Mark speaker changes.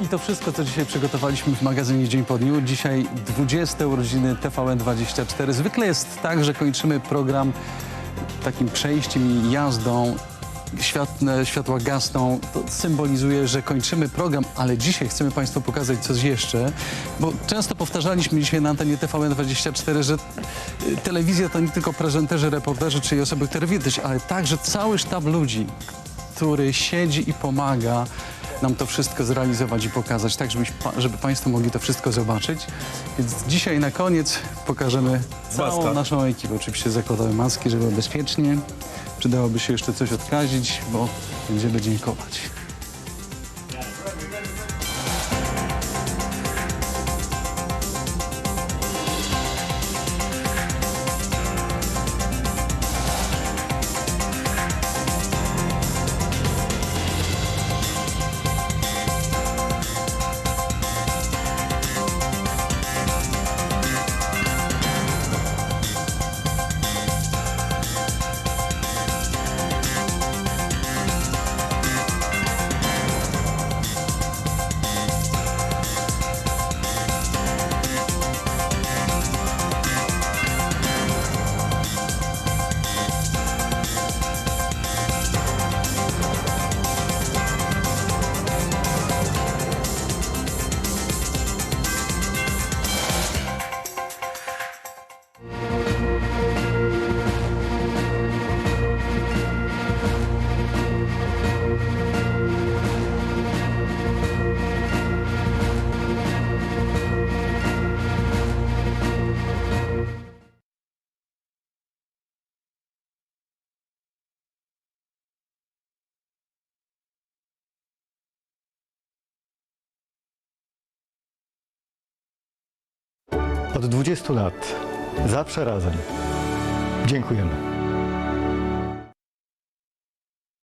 Speaker 1: I to wszystko, co dzisiaj przygotowaliśmy w magazynie Dzień po dniu. Dzisiaj 20 urodziny TVN24. Zwykle jest tak, że kończymy program takim przejściem i jazdą. Światne, światła gasną, to symbolizuje, że kończymy program, ale dzisiaj chcemy Państwu pokazać coś jeszcze, bo często powtarzaliśmy dzisiaj na antenie TVN24, że y, telewizja to nie tylko prezenterzy, reporterzy czy osoby, które widać, ale także cały sztab ludzi, który siedzi i pomaga nam to wszystko zrealizować i pokazać, tak żebyś, pa- żeby Państwo mogli to wszystko zobaczyć. Więc dzisiaj na koniec pokażemy całą
Speaker 2: Maska.
Speaker 1: naszą ekipę. Oczywiście zakładamy maski, żeby było bezpiecznie. Przydałoby się jeszcze coś odkazić, bo będziemy dziękować.
Speaker 3: Od 20 lat zawsze razem. Dziękujemy.